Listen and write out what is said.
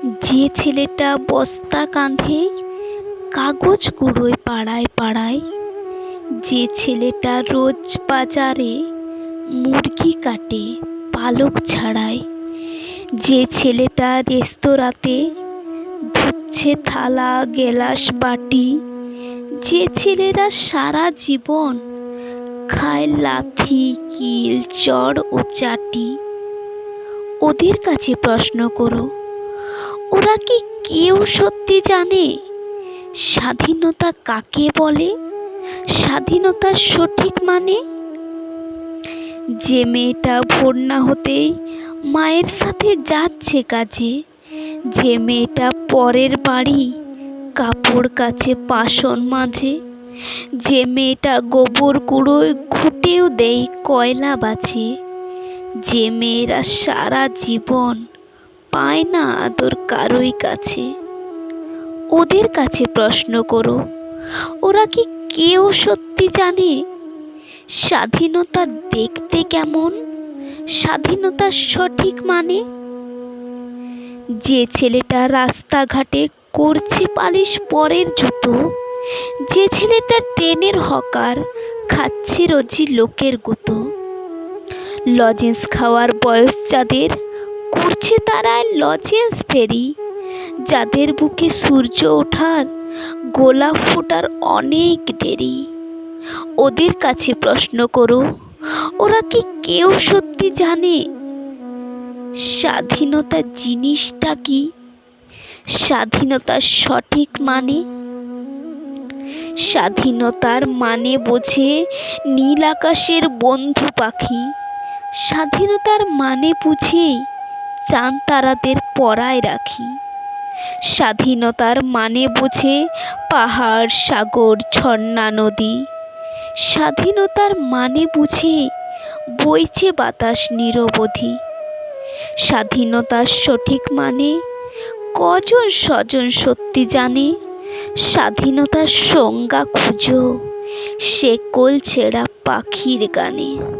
যে ছেলেটা বস্তা কাঁধে কাগজ কুড়োয় পাড়ায় পাড়ায়, যে ছেলেটা রোজ বাজারে মুরগি কাটে, পালক ছাড়ায়, যে ছেলেটা রেস্তোরাঁতে ধুচ্ছে থালা, গেলাস বাটি, যে ছেলেরা সারা জীবন খায় লাথি, কিল, চড় ও চাটি, ওদের কাছে প্রশ্ন করো। ওরা কি কেউ সত্যি জানে? স্বাধীনতা কাকে বলে? স্বাধীনতার সঠিক মানে? যে মেয়েটা ভোর না হতেই মায়ের সাথে যাচ্ছে কাজে, যে মেয়েটা পরের বাড়ি কাপড় কাছে বাসন মাজে যে মেয়েটা গোবর কুড়োয় ঘুটেও দেয় কয়লা বাছে যে মেয়েরা সারা জীবন পায় না আদর কারোই কাছে। ওদের কাছে প্রশ্ন করো, ওরা কি কেউ সত্যি জানে? স্বাধীনতা দেখতে কেমন? স্বাধীনতার সঠিক মানে? যে ছেলেটা রাস্তাঘাটে করছে পালিশ পরের জুতো, যে ছেলেটা ট্রেনের হকার খাচ্ছে রোজি লোকের গুতো। লজেন্স খাওয়ার বয়স যাদের করছে তারা লজেন্স ফেরি। যাদের বুকে সূর্য ওঠার গোলাপ ফোটার অনেক দেরি। ওদের কাছে প্রশ্ন করো, ওরা কি কেউ সত্যি জানে স্বাধীনতা জিনিসটা কি? স্বাধীনতার সঠিক মানে? স্বাধীনতার মানে বোঝে নীল আকাশের বন্ধু পাখি। স্বাধীনতার মানে বুঝে চাঁদ তারাদের পরায় রাখি। স্বাধীনতার মানে বোঝে পাহাড়, সাগর, ঝর্ণা, নদী। স্বাধীনতার মানে বুঝে বইছে বাতাস নিরবধি। স্বাধীনতার সঠিক মানে কজন স্বজন সত্যি জানে? স্বাধীনতার সংজ্ঞা খুঁজো, সে কোল ছেঁড়া পাখির গানে।